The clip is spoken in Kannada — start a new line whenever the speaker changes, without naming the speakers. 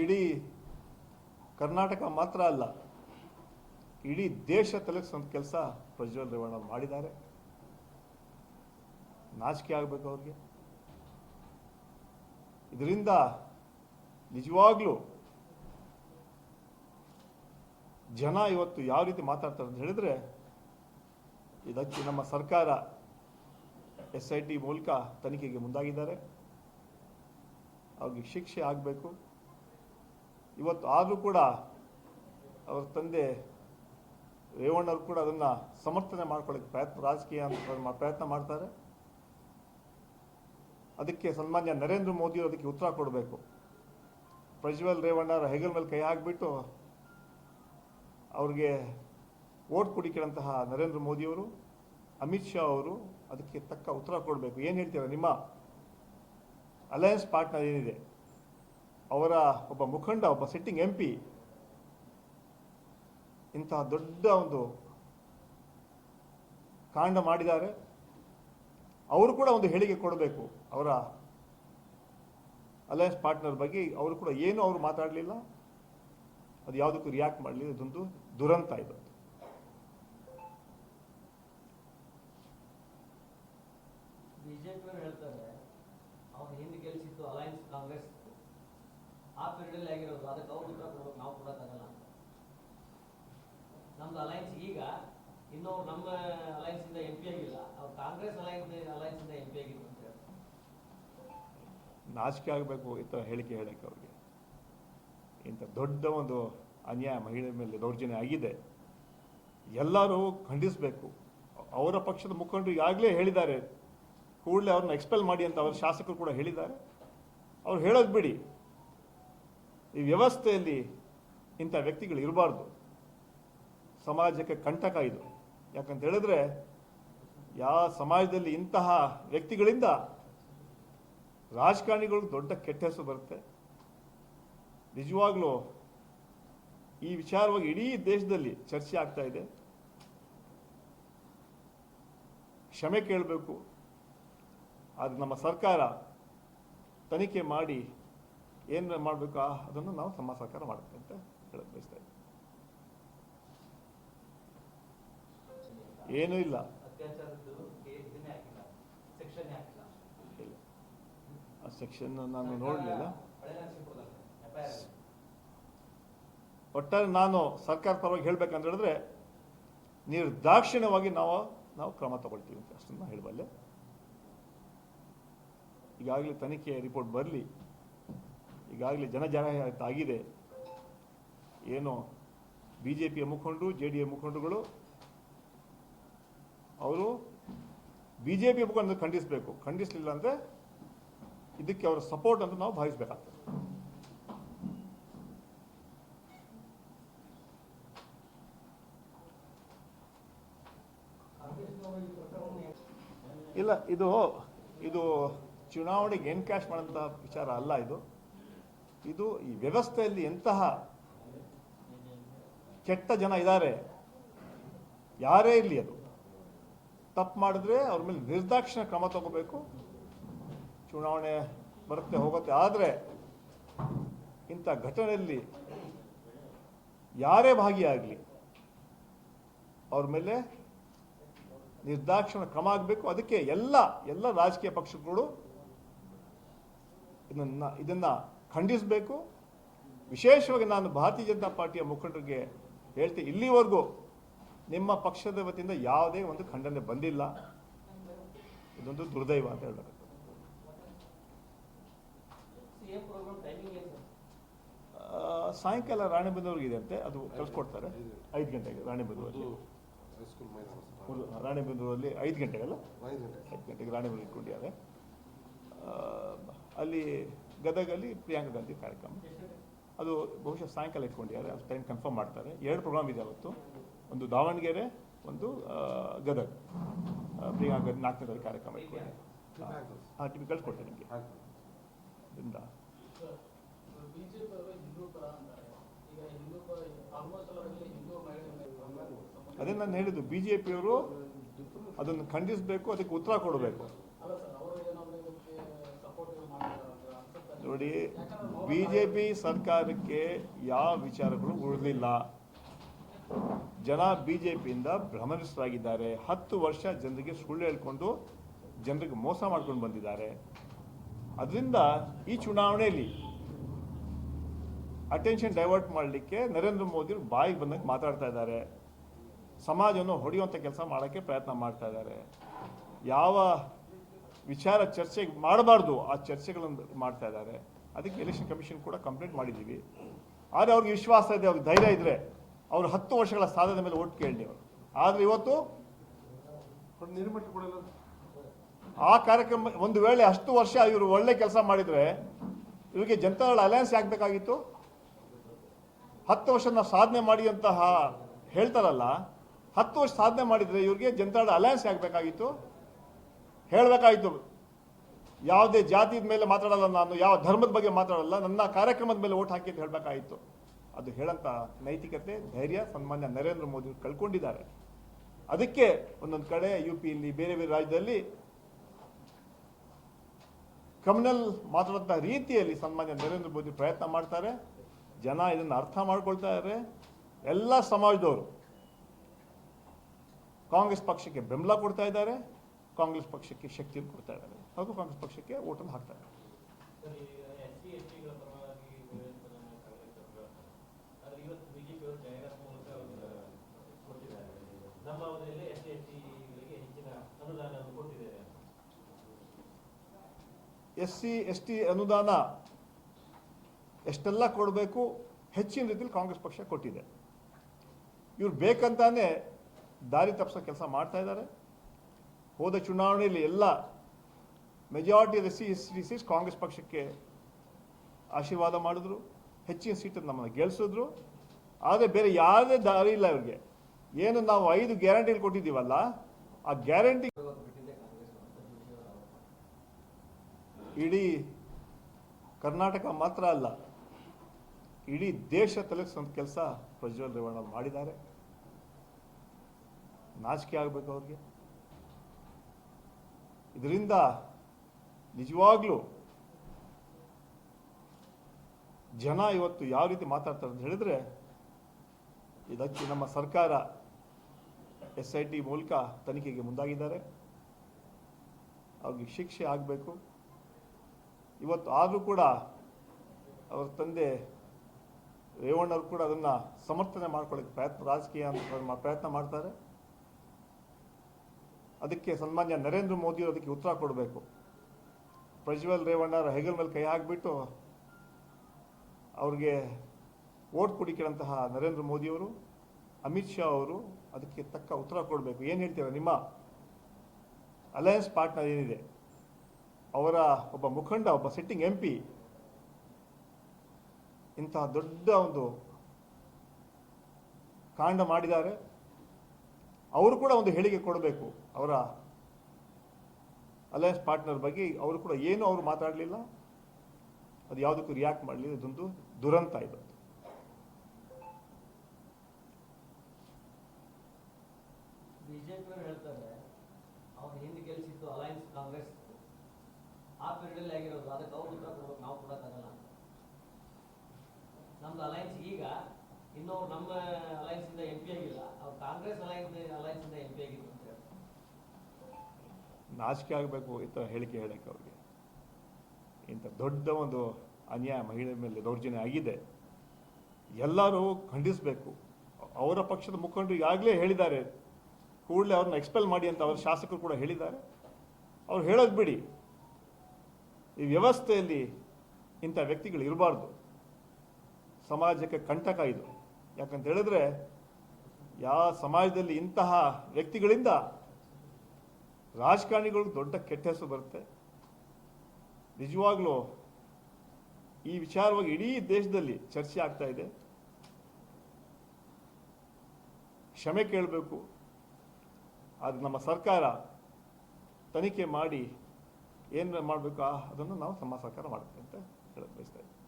ಇಡೀ ಕರ್ನಾಟಕ ಮಾತ್ರ ಅಲ್ಲ, ಇಡೀ ದೇಶ ತಲುಪಿಸುವಂಥ ಕೆಲಸ ಪ್ರಜ್ವಲ್ ರೇವಣ್ಣ ಮಾಡಿದ್ದಾರೆ. ನಾಚಿಕೆ ಆಗಬೇಕು ಅವ್ರಿಗೆ. ಇದರಿಂದ ನಿಜವಾಗ್ಲೂ ಜನ ಇವತ್ತು ಯಾವ ರೀತಿ ಮಾತಾಡ್ತಾರೆ ಅಂತ ಹೇಳಿದ್ರೆ, ಇದಕ್ಕೆ ನಮ್ಮ ಸರ್ಕಾರ ಎಸ್ ಐ ಟಿ ಮೂಲಕ ತನಿಖೆಗೆ ಮುಂದಾಗಿದ್ದಾರೆ. ಅವ್ರಿಗೆ ಶಿಕ್ಷೆ ಆಗಬೇಕು. ಇವತ್ತು ಆದರೂ ಕೂಡ ಅವರ ತಂದೆ ರೇವಣ್ಣರು ಕೂಡ ಅದನ್ನು ಸಮರ್ಥನೆ ಮಾಡ್ಕೊಳ್ಳೋಕ್ಕೆ ಪ್ರಯತ್ನ, ರಾಜಕೀಯ ಅಂತ ಪ್ರಯತ್ನ ಮಾಡ್ತಾರೆ. ಅದಕ್ಕೆ ಸನ್ಮಾನ್ಯ ನರೇಂದ್ರ ಮೋದಿ ಅದಕ್ಕೆ ಉತ್ತರ ಕೊಡಬೇಕು. ಪ್ರಜ್ವಲ್ ರೇವಣ್ಣರ ಹೆಗಲ್ ಮೇಲೆ ಕೈ ಹಾಕಿಬಿಟ್ಟು ಅವ್ರಿಗೆ ಓಟ್ ಕುಡಿಕೊಳ್ಳಂತಹ ನರೇಂದ್ರ ಮೋದಿಯವರು, ಅಮಿತ್ ಶಾ ಅವರು ಅದಕ್ಕೆ ತಕ್ಕ ಉತ್ತರ ಕೊಡಬೇಕು. ಏನು ಹೇಳ್ತೀರಾ ನಿಮ್ಮ? ಅಲಯನ್ಸ್ ಪಾರ್ಟ್ನರ್ ಏನಿದೆ? ಅವರ ಒಬ್ಬ ಮುಖಂಡ, ಒಬ್ಬ ಸಿಟ್ಟಿಂಗ್ ಎಂ ಪಿ ಇಂತಹ ದೊಡ್ಡ ಒಂದು ಕಾಂಡ ಮಾಡಿದ್ದಾರೆ. ಅವರು ಕೂಡ ಒಂದು ಹೇಳಿಕೆ ಕೊಡಬೇಕು. ಅವರ ಅಲಯನ್ಸ್ ಪಾರ್ಟ್ನರ್ ಬಗ್ಗೆ ಅವರು ಕೂಡ ಏನು ಅವರು ಮಾತಾಡಲಿಲ್ಲ. ಅದು ಯಾವುದಕ್ಕೂ ರಿಯಾಕ್ಟ್ ಮಾಡಲಿಲ್ಲ. ಇದೊಂದು ದುರಂತ ಇದು
ಬಿಜೆಪಿ ಅವರು ಹೇಳ್ತಾರೆ ಅವ್ರು ಹಿಂದೆ ಗೆಲ್ಸಿದ್ದು ಅಲಯನ್ಸ್ ಕಾಂಗ್ರೆಸ್ ಆ ಪೀರಿಯಡ್ ಅಲ್ಲಿ ಆಗಿರೋದು, ಅದಕ್ಕೆ ಅವ್ರು ಉತ್ತರ ಕೊಡ್ಬೇಕು, ನಾವು ಕೊಡೋಕ್ಕಾಗಲ್ಲ ನಮ್ದು ಅಲಯನ್ಸ್ ಈಗ, ಇನ್ನೊಬ್ರು ನಮ್ಮ ಅಲೈನ್ಸ್ ಇಂದ ಎಂ ಪಿ ಆಗಿಲ್ಲ, ಅವ್ರು ಕಾಂಗ್ರೆಸ್ ಅಲಯನ್ಸ್ ಅಲಯನ್ಸ್ ಇಂದ ಎಂ ಪಿ ಆಗಿದ್ರು ಅಂತ ಹೇಳ್ತಾರೆ.
ನಾಚಿಕೆ ಆಗಬೇಕು, ಈ ಥರ ಹೇಳಿಕೆ ಹೇಳಕ್ಕೆ ಅವ್ರಿಗೆ. ಇಂಥ ದೊಡ್ಡ ಒಂದು ಅನ್ಯಾಯ ಮಹಿಳೆ ಮೇಲೆ ದೌರ್ಜನ್ಯ ಆಗಿದೆ. ಎಲ್ಲರೂ ಖಂಡಿಸಬೇಕು. ಅವರ ಪಕ್ಷದ ಮುಖಂಡರು ಈಗಾಗಲೇ ಹೇಳಿದ್ದಾರೆ. ಕೂಡಲೇ ಅವ್ರನ್ನ ಎಕ್ಸ್ಪೆಲ್ ಮಾಡಿ ಅಂತ ಅವರ ಶಾಸಕರು ಕೂಡ ಹೇಳಿದ್ದಾರೆ. ಅವ್ರು ಹೇಳೋದು ಬಿಡಿ. ಈ ವ್ಯವಸ್ಥೆಯಲ್ಲಿ ಇಂಥ ವ್ಯಕ್ತಿಗಳು ಇರಬಾರ್ದು. ಸಮಾಜಕ್ಕೆ ಕಂಟಕ ಇದು. ಯಾಕಂತ ಹೇಳಿದ್ರೆ ಯಾವ ಸಮಾಜದಲ್ಲಿ ಇಂತಹ ವ್ಯಕ್ತಿಗಳಿಂದ ರಾಜಕಾರಣಿಗಳು ದೊಡ್ಡ ಕೆಟ್ಟ ಹೆಸರು ಬರುತ್ತೆ. ನಿಜವಾಗ್ಲೂ ಈ ವಿಚಾರವಾಗಿ ಇಡೀ ದೇಶದಲ್ಲಿ ಚರ್ಚೆ ಆಗ್ತಾ ಇದೆ. ಕ್ಷಮೆ ಕೇಳಬೇಕು. ಅದು ನಮ್ಮ ಸರ್ಕಾರ ತನಿಖೆ ಮಾಡಿ ಏನು ಮಾಡಬೇಕು? ಅದನ್ನು ನಾವು ಸಮ ಸರ್ಕಾರ ಮಾಡ್ತೀವಿ ಅಂತ ಹೇಳಕ್ ಬಯಸ್ತಾ ಇದ್ದೀವಿ ಏನೂ ಇಲ್ಲ. ಆ ಸೆಕ್ಷನ್ ನಾನು ನೋಡಲಿಲ್ಲ. ಒಟ್ಟಾರೆ ನಾನು ಸರ್ಕಾರ ಪರವಾಗಿ ಹೇಳ್ಬೇಕಂತ ಹೇಳಿದ್ರೆ ನಿರ್ದಾಕ್ಷಿಣ್ಯವಾಗಿ ನಾವು ನಾವು ಕ್ರಮ ತಗೊಳ್ತೀವಿ ಅಂತ ಅಷ್ಟನ್ನು ಹೇಳಬಲ್ಲೆ. ಈಗಾಗಲೇ ತನಿಖೆ ರಿಪೋರ್ಟ್ ಬರಲಿ. ಈಗಾಗಲೇ ಜನ ಆಗಿದೆ ಏನು ಬಿ ಜೆ ಪಿಯ ಮುಖಂಡರು ಜೆ ಡಿ ಎ ಮುಖಂಡರುಗಳು, ಅವರು ಬಿ ಜೆ ಪಿ ಮುಖಂಡ ಖಂಡಿಸಬೇಕು. ಖಂಡಿಸಲಿಲ್ಲ ಅಂದರೆ ಇದಕ್ಕೆ ಅವರ ಸಪೋರ್ಟ್ ಅಂತ ನಾವು ಭಾವಿಸಬೇಕಾಗ್ತದೆ. ಇಲ್ಲ, ಇದು ಇದು ಚುನಾವಣೆಗೆ ಎನ್ಕ್ಯಾಶ್ ಮಾಡಂತ ವಿಚಾರ ಅಲ್ಲ ಇದು. ಇದು ಈ ವ್ಯವಸ್ಥೆಯಲ್ಲಿ ಎಂತಹ ಕೆಟ್ಟ ಜನ ಇದ್ದಾರೆ, ಯಾರೇ ಇರಲಿ ಅದು. ತಪ್ಪು ಮಾಡಿದ್ರೆ ಅವ್ರ ಮೇಲೆ ನಿರ್ದಾಕ್ಷಿಣ್ಯ ಕ್ರಮ ತಗೋಬೇಕು. ಚುನಾವಣೆ ಬರುತ್ತೆ, ಹೋಗುತ್ತೆ. ಆದರೆ ಇಂಥ ಘಟನೆಯಲ್ಲಿ ಯಾರೇ ಭಾಗಿಯಾಗಲಿ ಅವ್ರ ಮೇಲೆ ನಿರ್ದಾಕ್ಷಿಣ ಕ್ರಮ ಆಗಬೇಕು. ಅದಕ್ಕೆ ಎಲ್ಲ ಎಲ್ಲ ರಾಜಕೀಯ ಪಕ್ಷಗಳು ಇದನ್ನ ಇದನ್ನ ಖಂಡಿಸಬೇಕು. ವಿಶೇಷವಾಗಿ ನಾನು ಭಾರತೀಯ ಜನತಾ ಪಾರ್ಟಿಯ ಮುಖಂಡರಿಗೆ ಹೇಳ್ತೀನಿ ಇಲ್ಲಿವರೆಗೂ ನಿಮ್ಮ ಪಕ್ಷದ ವತಿಯಿಂದ ಯಾವುದೇ ಒಂದು ಖಂಡನೆ ಬಂದಿಲ್ಲ. ಇದೊಂದು ದುರ್ದೈವ ಅಂತ ಹೇಳಬೇಕು.
ಸಾಯಂಕಾಲ ಪ್ರೋಗ್ರಾಮ್
ಇದೆ ರಾಣೆಬೆನ್ನೂರಿಗೆ ಅಂತೆ ಅದು ಕಳ್ಸಿಕೊಡ್ತಾರೆ. ಐದು ಗಂಟೆಗೆ ರಾಣೆಬೆನ್ನೂರಲ್ಲಿ. ರಾಣೆಬೆನ್ನೂರಲ್ಲಿ ಐದು ಗಂಟೆಗಲ್ಲ
ಐದು ಗಂಟೆ.
ಐದು ಗಂಟೆಗೆ ರಾಣೆಬೆನ್ನೂರು ಇಟ್ಕೊಂಡಿದ್ದಾರೆ ಅಲ್ಲಿ ಗದಗಲ್ಲಿ ಪ್ರಿಯಾಂಕಾ ಗಾಂಧಿ ಕಾರ್ಯಕ್ರಮ. ಅದು ಬಹುಶಃ ಸಾಯಂಕಾಲ ಇಟ್ಕೊಂಡಿದ್ದಾರೆ ಅದು ಟೈಮ್ ಕನ್ಫರ್ಮ್ ಮಾಡ್ತಾರೆ. ಎರಡು ಪ್ರೋಗ್ರಾಮ್ ಇದೆ ಅವತ್ತು. ಒಂದು ದಾವಣಗೆರೆ ಒಂದು ಗದಗ. ಪ್ರಿಯಾಂಕ ಗಾಂಧಿ ನಾಲ್ಕನೇ ತಾರೀಕು ಕಾರ್ಯಕ್ರಮ ಇಟ್ಕೊಂಡಿದ್ದಾರೆ. ಹಾಂ ಟಿವಿ ಕಳ್ಸಿಕೊಡ್ತೇನೆ ನಿಮಗೆ. ಅದರಿಂದ ಅದೇ ನಾನು ಹೇಳಿದ್ದು ಬಿ ಜೆ ಪಿಯವರು ಅದನ್ನು ಖಂಡಿಸಬೇಕು ಅದಕ್ಕೆ ಉತ್ತರ ಕೊಡಬೇಕು
ಅಲ್ಲ ಸರ್ ಅವರು ಏನಾದ್ರು ಇದಕ್ಕೆ ಸಪೋರ್ಟ್ ಮಾಡ್ತಾರೆ ಅಂತ ಅನ್ಸುತ್ತೆ
ನೋಡಿ ಬಿ ಜೆ ಸರ್ಕಾರಕ್ಕೆ ಯಾವ ವಿಚಾರಗಳು ಉಳಿದಿಲ್ಲ. ಜನ ಬಿ ಜೆ ಪಿಯಿಂದ ಹತ್ತು ವರ್ಷ ಜನರಿಗೆ ಸುಳ್ಳು ಹೇಳ್ಕೊಂಡು ಜನರಿಗೆ ಮೋಸ ಮಾಡ್ಕೊಂಡು ಬಂದಿದ್ದಾರೆ. ಅದರಿಂದ ಈ ಚುನಾವಣೆಯಲ್ಲಿ ಅಟೆನ್ಷನ್ ಡೈವರ್ಟ್ ಮಾಡಲಿಕ್ಕೆ ನರೇಂದ್ರ ಮೋದಿ ಬಾಯಿಗೆ ಬಂದಂಗೆ ಮಾತಾಡ್ತಾ ಇದ್ದಾರೆ. ಸಮಾಜವನ್ನು ಹೊಡೆಯುವಂಥ ಕೆಲಸ ಮಾಡೋಕ್ಕೆ ಪ್ರಯತ್ನ ಮಾಡ್ತಾ ಇದ್ದಾರೆ. ಯಾವ ವಿಚಾರ ಚರ್ಚೆ ಮಾಡಬಾರ್ದು. ಆ ಚರ್ಚೆಗಳನ್ನು ಮಾಡ್ತಾ ಇದ್ದಾರೆ. ಅದಕ್ಕೆ ಎಲೆಕ್ಷನ್ ಕಮಿಷನ್ ಕೂಡ ಕಂಪ್ಲೇಂಟ್ ಮಾಡಿದ್ದೀವಿ. ಆದರೆ ಅವ್ರಿಗೆ ವಿಶ್ವಾಸ ಇದೆ ಅವ್ರಿಗೆ ಧೈರ್ಯ ಇದ್ರೆ ಅವ್ರು ಹತ್ತು ವರ್ಷಗಳ ಸಾಧನೆ ಮೇಲೆ ಓಟ್ ಕೇಳಿ ಅವರು ಆದರೆ ಇವತ್ತು ಆ ಕಾರ್ಯಕ್ರಮ ಒಂದು ವೇಳೆ ಅಷ್ಟು ವರ್ಷ ಇವರು ಒಳ್ಳೆ ಕೆಲಸ ಮಾಡಿದರೆ ಇವರಿಗೆ ಜನತಾದಳ ಅಲಯನ್ಸ್ ಆಗಬೇಕಾಗಿತ್ತು. ಹತ್ತು ವರ್ಷ ನಾವು ಸಾಧನೆ ಮಾಡಿ ಅಂತಹ ಹೇಳ್ತಾರಲ್ಲ ಹತ್ತು ವರ್ಷ ಸಾಧನೆ ಮಾಡಿದರೆ ಇವ್ರಿಗೆ ಜನತಾದಳ ಅಲಯನ್ಸ್ ಆಗಬೇಕಾಗಿತ್ತು. ಹೇಳಬೇಕಾಗಿತ್ತು ಯಾವುದೇ ಜಾತಿದ ಮೇಲೆ ಮಾತಾಡಲ್ಲ ನಾನು, ಯಾವ ಧರ್ಮದ ಬಗ್ಗೆ ಮಾತಾಡಲ್ಲ, ನನ್ನ ಕಾರ್ಯಕ್ರಮದ ಮೇಲೆ ಓಟ್ ಹಾಕಿ ಅಂತ ಹೇಳಬೇಕಾಯಿತು. ಅದು ಹೇಳಂತ ನೈತಿಕತೆ, ಧೈರ್ಯ, ಸನ್ಮಾನ್ಯ ನರೇಂದ್ರ ಮೋದಿ ಕಳ್ಕೊಂಡಿದ್ದಾರೆ. ಅದಕ್ಕೆ ಒಂದೊಂದು ಕಡೆ ಯು ಪಿಯಲ್ಲಿ ಬೇರೆ ಬೇರೆ ರಾಜ್ಯದಲ್ಲಿ ಕಮ್ಯುನಲ್ ಮಾತಾಡುವಂಥ ರೀತಿಯಲ್ಲಿ ಸನ್ಮಾನ್ಯ ನರೇಂದ್ರ ಮೋದಿ ಪ್ರಯತ್ನ ಮಾಡ್ತಾರೆ. ಜನ ಇದನ್ನು ಅರ್ಥ ಮಾಡ್ಕೊಳ್ತಾ ಇದ್ದಾರೆ ಎಲ್ಲ ಸಮಾಜದವರು ಕಾಂಗ್ರೆಸ್ ಪಕ್ಷಕ್ಕೆ ಬೆಂಬಲ ಕೊಡ್ತಾ ಇದ್ದಾರೆ. ಕಾಂಗ್ರೆಸ್ ಪಕ್ಷಕ್ಕೆ ಶಕ್ತಿಯನ್ನು ಕೊಡ್ತಾ ಇದ್ದಾರೆ. ಹಾಗೂ ಕಾಂಗ್ರೆಸ್ ಪಕ್ಷಕ್ಕೆ ಓಟನ್ನು ಹಾಕ್ತಾ ಇದ್ದಾರೆ.
ಎಸ್ ಸಿ ಎಸ್
ಟಿ ಅನುದಾನ ಎಷ್ಟೆಲ್ಲ ಕೊಡಬೇಕು ಹೆಚ್ಚಿನ ರೀತಿಯಲ್ಲಿ ಕಾಂಗ್ರೆಸ್ ಪಕ್ಷ ಕೊಟ್ಟಿದೆ. ಇವ್ರು ಬೇಕಂತಾನೆ ದಾರಿ ತಪ್ಪಿಸೋ ಕೆಲಸ ಮಾಡ್ತಾ ಇದ್ದಾರೆ. ಹೋದ ಚುನಾವಣೆಯಲ್ಲಿ ಎಲ್ಲ majority C S D seats Congress ಪಕ್ಷಕ್ಕೆ ಆಶೀರ್ವಾದ ಮಾಡಿದ್ರು. ಹೆಚ್ಚಿನ ಸೀಟನ್ನು ನಮ್ಮನ್ನು ಗೆಲ್ಲಿಸಿದ್ರು ಆದರೆ ಬೇರೆ ಯಾವುದೇ ದಾರಿ ಇಲ್ಲ ಅವ್ರಿಗೆ ಏನು ನಾವು ಐದು ಗ್ಯಾರಂಟಿಗಳು ಕೊಟ್ಟಿದ್ದೀವಲ್ಲ, ಆ ಗ್ಯಾರಂಟಿ ಇಡೀ ಕರ್ನಾಟಕ ಮಾತ್ರ ಅಲ್ಲ, ಇಡೀ ದೇಶ ತಲುಪಿಸುವಂಥ ಕೆಲಸ ಪ್ರಜ್ವಲ್ ರೇವಣ್ಣ ಮಾಡಿದ್ದಾರೆ. ನಾಚಿಕೆ ಆಗಬೇಕು ಅವ್ರಿಗೆ. ಇದರಿಂದ ನಿಜವಾಗ್ಲೂ ಜನ ಇವತ್ತು ಯಾವ ರೀತಿ ಮಾತಾಡ್ತಾರೆ ಅಂತ ಹೇಳಿದ್ರೆ, ಇದಕ್ಕೆ ನಮ್ಮ ಸರ್ಕಾರ ಎಸ್ ಐ ಟಿ ಮೂಲಕ ತನಿಖೆಗೆ ಮುಂದಾಗಿದ್ದಾರೆ. ಅವ್ರಿಗೆ ಶಿಕ್ಷೆ ಆಗಬೇಕು. ಇವತ್ತು ಆದರೂ ಕೂಡ ಅವರ ತಂದೆ ರೇವಣ್ಣರು ಕೂಡ ಅದನ್ನು ಸಮರ್ಥನೆ ಮಾಡ್ಕೊಳ್ಳೋಕ್ಕೆ ಪ್ರಯತ್ನ, ರಾಜಕೀಯ ಅಂತ ಪ್ರಯತ್ನ ಮಾಡ್ತಾರೆ. ಅದಕ್ಕೆ ಸನ್ಮಾನ್ಯ ನರೇಂದ್ರ ಮೋದಿ ಅದಕ್ಕೆ ಉತ್ತರ ಕೊಡಬೇಕು. ಪ್ರಜ್ವಲ್ ರೇವಣ್ಣರ ಹೆಗಲ್ ಮೇಲೆ ಕೈ ಹಾಕಿಬಿಟ್ಟು ಅವ್ರಿಗೆ ಓಟ್ ಕುಡಿಕಿರಂತಹ ನರೇಂದ್ರ ಮೋದಿಯವರು, ಅಮಿತ್ ಶಾ ಅವರು ಅದಕ್ಕೆ ತಕ್ಕ ಉತ್ತರ ಕೊಡಬೇಕು. ಏನು ಹೇಳ್ತೀರ ನಿಮ್ಮ ಅಲಯನ್ಸ್ ಪಾರ್ಟ್ನರ್ ಏನಿದೆ? ಅವರ ಒಬ್ಬ ಮುಖಂಡ, ಒಬ್ಬ ಸಿಟ್ಟಿಂಗ್ ಎಂ ಪಿ. ಇಂತಹ ದೊಡ್ಡ ಒಂದು ಕಾಂಡ ಮಾಡಿದ್ದಾರೆ. ಅವರು ಕೂಡ ಒಂದು ಹೇಳಿಕೆ ಕೊಡಬೇಕು ಅವರ ಅಲಯನ್ಸ್ ಪಾರ್ಟ್ನರ್ ಬಗ್ಗೆ. ಅವರು ಕೂಡ ಏನು ಅವರು ಮಾತಾಡಲಿಲ್ಲ. ಅದು ಯಾವುದಕ್ಕೂ ರಿಯಾಕ್ಟ್ ಮಾಡಲಿಲ್ಲ. ಇದೊಂದು ದುರಂತ ಇದು.
ಈಗ ಹೇಳ್ತಾರೆ, ಅವ್ರು ಹಿಂದೆ ಗೆಲ್ಸಿದ್ದು ಅಲಯನ್ಸ್ ಕಾಂಗ್ರೆಸ್ ಆ ಪೀರಿಯಡ್ ಆಗಿರೋದು ಅದಕ್ಕೆ ಅವ್ರು ಉತ್ತರ ಕೊಡ್ಬೇಕು ನಾವು ಕೊಡಕ್ಕಾಗಲ್ಲ ಅಂತ ನಮ್ದು ಅಲಯನ್ಸ್ ಈಗ ಇನ್ನೂ ನಮ್ಮ ಅಲಯನ್ಸ್ ಇಂದ ಎಂ ಪಿ ಆಗಿಲ್ಲ ಅವ್ರು ಕಾಂಗ್ರೆಸ್ ಅಲಯನ್ಸ್ ಅಲಯನ್ಸ್ ಇಂದ ಎಂ ಪಿ ಆಗಿದ್ರು ಅಂತ ಹೇಳ್ತಾರೆ
ನಾಚಿಕೆ ಆಗಬೇಕು ಥರ ಹೇಳಿಕೆ ಹೇಳಕ್ಕೆ ಅವ್ರಿಗೆ. ಇಂಥ ದೊಡ್ಡ ಒಂದು ಅನ್ಯಾಯ ಮಹಿಳೆ ಮೇಲೆ ದೌರ್ಜನ್ಯ ಆಗಿದೆ. ಎಲ್ಲರೂ ಖಂಡಿಸಬೇಕು. ಅವರ ಪಕ್ಷದ ಮುಖಂಡರು ಈಗಾಗಲೇ ಹೇಳಿದ್ದಾರೆ. ಕೂಡಲೇ ಅವ್ರನ್ನ ಎಕ್ಸ್ಪೆಲ್ ಮಾಡಿ ಅಂತ ಅವರ ಶಾಸಕರು ಕೂಡ ಹೇಳಿದ್ದಾರೆ. ಅವ್ರು ಹೇಳೋದು ಬಿಡಿ. ಈ ವ್ಯವಸ್ಥೆಯಲ್ಲಿ ಇಂಥ ವ್ಯಕ್ತಿಗಳು ಇರಬಾರ್ದು. ಸಮಾಜಕ್ಕೆ ಕಂಟಕ ಇದು. ಯಾಕಂತ ಹೇಳಿದ್ರೆ, ಯಾವ ಸಮಾಜದಲ್ಲಿ ಇಂತಹ ವ್ಯಕ್ತಿಗಳಿಂದ ರಾಜಕಾರಣಿಗಳು ದೊಡ್ಡ ಕೆಟ್ಟ ಹೆಸರು ಬರುತ್ತೆ. ನಿಜವಾಗ್ಲೂ ಈ ವಿಚಾರವಾಗಿ ಇಡೀ ದೇಶದಲ್ಲಿ ಚರ್ಚೆ ಆಗ್ತಾ ಇದೆ. ಕ್ಷಮೆ ಕೇಳಬೇಕು. ಅದು ನಮ್ಮ ಸರ್ಕಾರ ತನಿಖೆ ಮಾಡಿ ಏನು ಮಾಡಬೇಕು, ಅದನ್ನು ನಾವು ನಮ್ಮ ಸರ್ಕಾರ ಮಾಡುತ್ತೆ ಅಂತ ಹೇಳಕ್ಕೆ ಬಯಸ್ತಾ ಇದ್ದೀವಿ